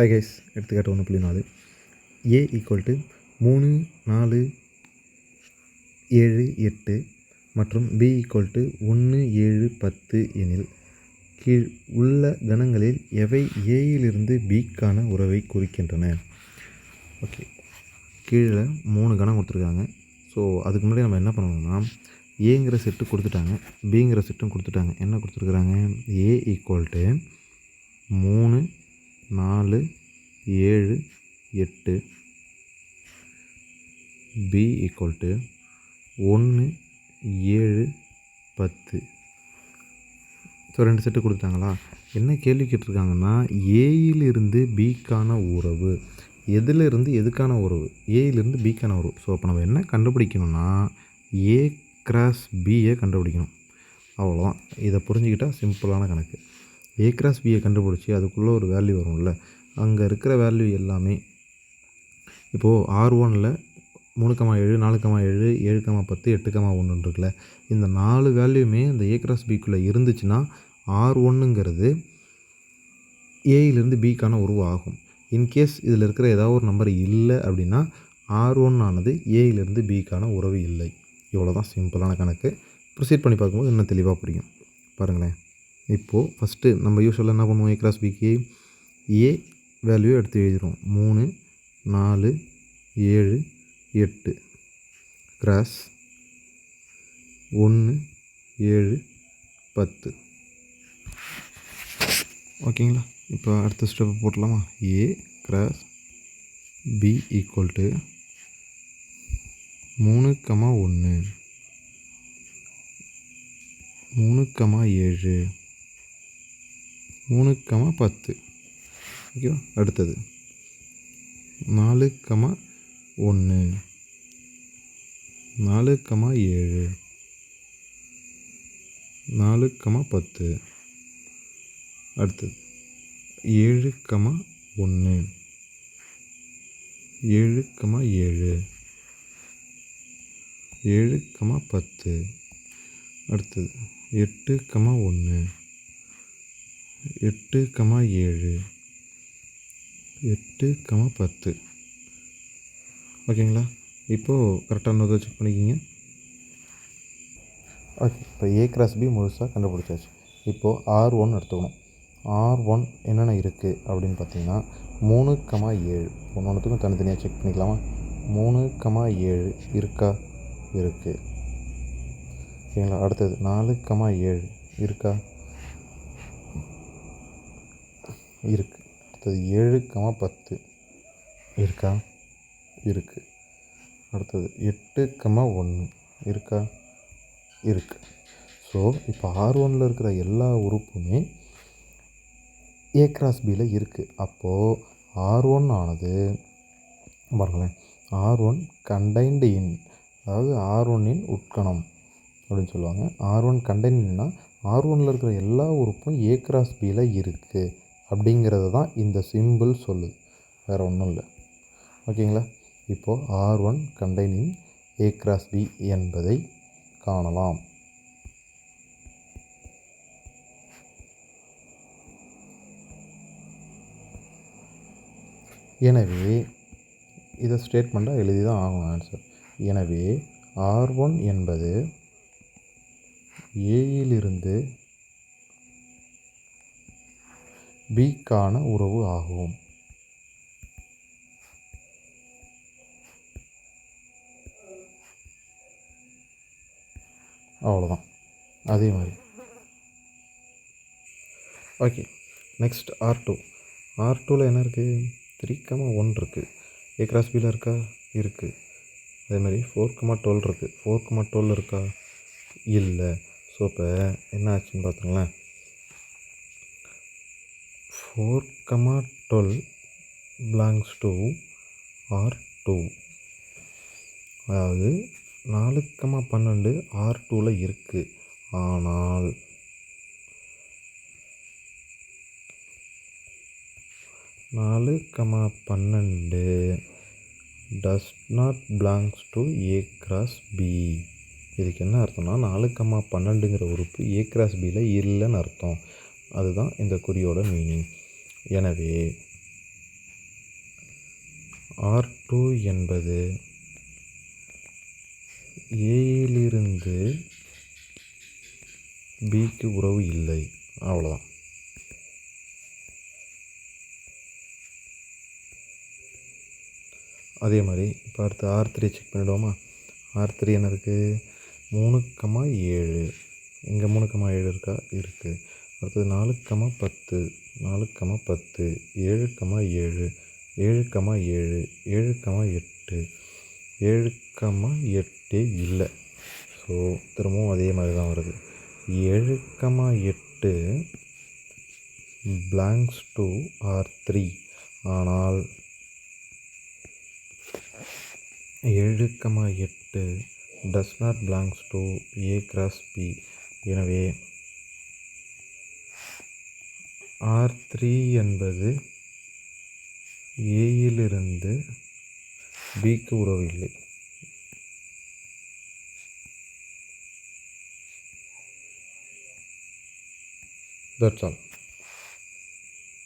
Hi guys எடுத்துக்காட்டு ஒன்று புள்ளி நாலு. ஏ ஈக்குவல் டு மூணு நாலு ஏழு எட்டு மற்றும் பி ஈக்குவல் டு ஒன்று ஏழு பத்து எனில் கீழ் உள்ள கணங்களில் எவை ஏயிலிருந்து பிக்கான உறவை குறிக்கின்றன? ஓகே கீழே மூணு கணம் கொடுத்துருக்காங்க. ஸோ அதுக்கு முன்னாடி நம்ம என்ன பண்ணணும்னா ஏங்கிற செட்டு கொடுத்துட்டாங்க பிங்கிற செட்டும் கொடுத்துட்டாங்க. என்ன கொடுத்துருக்குறாங்க? ஏ ஈக்குவல் டு மூணு நாலு ஏழு எட்டு. பி ஈக்குவல் டு ஒன்று ஏழு பத்து. ஸோ ரெண்டு செட்டு கொடுத்தாங்களா என்ன கேள்வி கேட்டிருக்காங்கன்னா ஏயிலிருந்து பிக்கான உறவு. எதிலிருந்து எதுக்கான உறவு? ஏயிலிருந்து பிக்கான உறவு. ஸோ அப்போ நம்ம என்ன கண்டுபிடிக்கணும்னா ஏ கிராஸ் பியை கண்டுபிடிக்கணும். அவ்வளோதான் இதை புரிஞ்சுக்கிட்டால் சிம்பிளான கணக்கு. ஏ கிராஸ் பியை கண்டுபிடிச்சி அதுக்குள்ளே ஒரு வேல்யூ வரும்ல. அங்கே இருக்கிற வேல்யூ எல்லாமே. இப்போது ஆர் ஒனில் மூணு கமா ஏழு நாலு கமா ஏழு ஏழு கமா பத்து எட்டு கமா ஒன்று இருக்குல்ல. இந்த நாலு வேல்யூமே இந்த ஏ கிராஸ் பிக்குள்ளே இருந்துச்சுன்னா ஆர் ஒன்றுங்கிறது ஏயிலிருந்து பிக்கான உருவம் ஆகும் இன்கேஸ் இதில் இருக்கிற ஏதாவது ஒரு நம்பர் இல்லை அப்படின்னா ஆர் ஒன் ஆனது ஏயிலிருந்து பிக்கான உறவு இல்லை. இவ்வளோ தான் சிம்பிளான கணக்கு. ப்ரொசீட் பண்ணி பார்க்கும்போது இன்னும் தெளிவாக புரியும். பாருங்களேன். இப்போது ஃபஸ்ட்டு நம்ம யூஸ்வலாக என்ன பண்ணுவோம் ஏ கிராஸ் பிக்கு ஏ வேல்யூ எடுத்து எழுதிடுவோம் மூணு நாலு ஏழு எட்டு. கிராஸ் ஒன்று ஏழு பத்து. ஓகேங்களா இப்போ அடுத்த step போட்டலாமா A cross B equal to மூணு கமா ஒன்று மூணு கமா ஏழு. மூணு கமா பத்து. ஓகேவா அடுத்தது. நாலு கமா ஒன்று நாலு கமா ஏழு. நாலு கமா பத்து. அடுத்தது. ஏழு கமா ஒன்று ஏழு கமா ஏழு. ஏழு கமா பத்து. அடுத்தது. எட்டு கமா ஒன்று எட்டு கமா ஏழு. எட்டு கமா பத்து. ஓகேங்களா? இப்போது கரெக்டான இதை செக் பண்ணிக்கிங்க. ஓகே இப்போ ஏ கிராஸ் பி முழுசாக கண்டுபிடிச்சாச்சு. இப்போது ஆர் ஒன் எடுத்துக்கணும். ஆர் ஒன் என்னென்ன இருக்குது அப்படின்னு பார்த்தீங்கன்னா மூணு கமா ஏழு. ஒன்று ஒன்றுத்துக்கும் தனித்தனியாக செக் பண்ணிக்கலாமா? மூணு கமா ஏழு இருக்கா? இருக்குது ஓகேங்களா? அடுத்தது நாலு கமா ஏழு இருக்கா? இருக்குது அடுத்தது ஏழு கமா பத்து இருக்கா? இருக்குது அடுத்தது எட்டு கமா ஒன்று இருக்கா? இருக்குது ஸோ இப்போ ஆர் ஒனில் இருக்கிற எல்லா உறுப்புமே ஏ கிராஸ் பியில் இருக்குது அப்போது ஆர் ஒன் ஆனது பாருங்களேன் ஆர் ஒன் கண்டைன்டு இன் அதாவது ஆர் ஒன்னின் உட்கணம் அப்படின்னு சொல்லுவாங்க. ஆர் ஒன் கண்டைன்னா ஆர் ஒனில் இருக்கிற எல்லா உறுப்பும் ஏ கிராஸ் பியில் இருக்குது அப்படிங்கிறது தான் இந்த சிம்பிள் சொல்லுது வேறு ஒன்றும் இல்லை. ஓகேங்களா? இப்போது R one containing A cross B என்பதை காணலாம். எனவே இதை ஸ்டேட்மெண்ட்டாக எழுதி தான் ஆகணும் ஆன்சர் எனவே ஆர் ஒன் என்பது ஏயிலிருந்து பிக்கான உறவு ஆகும். அவ்வளோதான் அதே மாதிரி. Okay next R two R டூவில் என்ன இருக்குது த்ரீ கமா ஒன் இருக்குது ஏ கிராஸ் பியில் இருக்கா? இருக்குது அதே மாதிரி ஃபோர் கமா டுவெல் இருக்குது ஃபோர் கமா டுவெல் இருக்கா? இல்லை. ஸோ இப்போ என்ன ஆச்சுன்னு பார்த்துங்களேன். Four comma twelve belongs to R two. அதாவது நாலு கமா பன்னெண்டு ஆர் டூவில் இருக்குது ஆனால் நாலு கமா பன்னெண்டு does not belongs to A cross B இதுக்கு என்ன அர்த்தம்னா நாலு கமா பன்னெண்டுங்கிற உறுப்பு ஏ கிராஸ் பியில் இல்லைன்னு அர்த்தம். அதுதான் இந்த குறியோட மீனிங் எனவே ஆர் டூ என்பது ஏயிலிருந்து பிக்கு உறவு இல்லை. அவ்வளோதான் அதே மாதிரி பார்த்து ஆர் த்ரீ செக் பண்ணிவிடுவோமா ஆர் த்ரீ என்ன இருக்குது மூணுக்கமாக ஏழு. இங்கே மூணுக்கமாக ஏழு இருக்கா? இருக்குது அடுத்தது நாலு கமா பத்து நாலு கமா பத்து ஏழு கமா ஏழு ஏழு கமா ஏழு ஏழு கமா எட்டு ஏழு கமா எட்டே இல்லை. ஸோ திரும்பவும் அதே மாதிரி தான் வருது. ஏழு கமா எட்டு பிளாங்க்ஸ் டூ ஆர் த்ரீ ஆனால் ஏழு கமா எட்டு does not belongs to A cross B எனவே ஆர் த்ரீ என்பது ஏயிலிருந்து பிக்கு உறவில்லை. That's all